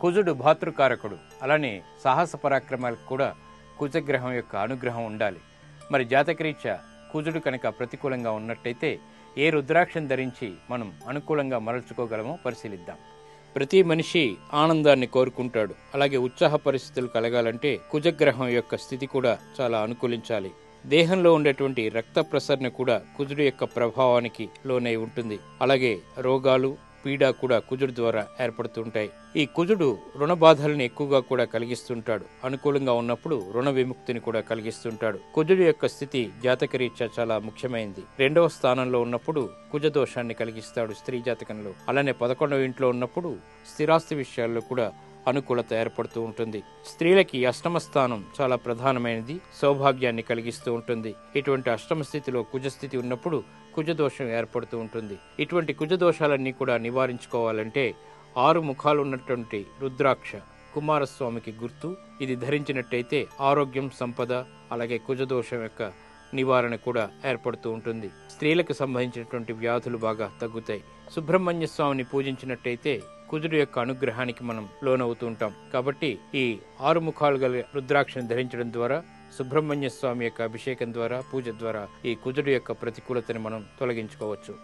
కుజుడు భాతృకారకుడు. అలానే సాహస పరాక్రమాలకు కూడా కుజగ్రహం యొక్క అనుగ్రహం ఉండాలి. మరి జాతకరీత్యా కుజుడు కనుక ప్రతికూలంగా ఉన్నట్టయితే ఏ రుద్రాక్షం ధరించి మనం అనుకూలంగా మరల్చుకోగలమో పరిశీలిద్దాం. ప్రతి మనిషి ఆనందాన్ని కోరుకుంటాడు. అలాగే ఉత్సాహ పరిస్థితులు కలగాలంటే కుజగ్రహం యొక్క స్థితి కూడా చాలా అనుకూలించాలి. దేహంలో ఉండేటువంటి రక్త ప్రసరణ కూడా కుజుడు యొక్క ప్రభావానికి లోనై ఉంటుంది. అలాగే రోగాలు పీడ కూడా కుజుడు ద్వారా ఏర్పడుతుంటాయి. ఈ కుజుడు రుణ బాధలను ఎక్కువగా కూడా కలిగిస్తుంటాడు. అనుకూలంగా ఉన్నప్పుడు రుణ విముక్తిని కూడా కలిగిస్తుంటాడు. కుజుడు యొక్క స్థితి జాతకరీత్యా చాలా ముఖ్యమైనది రెండవ స్థానంలో ఉన్నప్పుడు కుజ దోషాన్ని కలిగిస్తాడు స్త్రీ జాతకంలో. అలానే పదకొండవ ఇంట్లో ఉన్నప్పుడు స్థిరాస్తి విషయాల్లో కూడా అనుకూలత ఏర్పడుతూ ఉంటుంది. స్త్రీలకి అష్టమ స్థానం చాలా ప్రధానమైనది సౌభాగ్యాన్ని కలిగిస్తూ ఉంటుంది. ఇటువంటి అష్టమ స్థితిలో కుజస్థితి ఉన్నప్పుడు కుజదోషం ఏర్పడుతూ ఉంటుంది. ఇటువంటి కుజదోషాలన్నీ కూడా నివారించుకోవాలంటే ఆరు ముఖాలు ఉన్నటువంటి రుద్రాక్ష కుమారస్వామికి గుర్తు. ఇది ధరించినట్టయితే ఆరోగ్యం సంపద అలాగే కుజదోషం యొక్క నివారణ కూడా ఏర్పడుతూ ఉంటుంది. స్త్రీలకు సంబంధించినటువంటి వ్యాధులు బాగా తగ్గుతాయి. సుబ్రహ్మణ్య స్వామిని పూజించినట్టయితే కుదురు యొక్క అనుగ్రహానికి మనం లోనవుతూ ఉంటాం. కాబట్టి ఈ ఆరు ముఖాలు గల రుద్రాక్షను ధరించడం ద్వారా సుబ్రహ్మణ్య స్వామి యొక్క అభిషేకం ద్వారా పూజ ద్వారా ఈ కుదురు యొక్క ప్రతికూలతని మనం తొలగించుకోవచ్చు.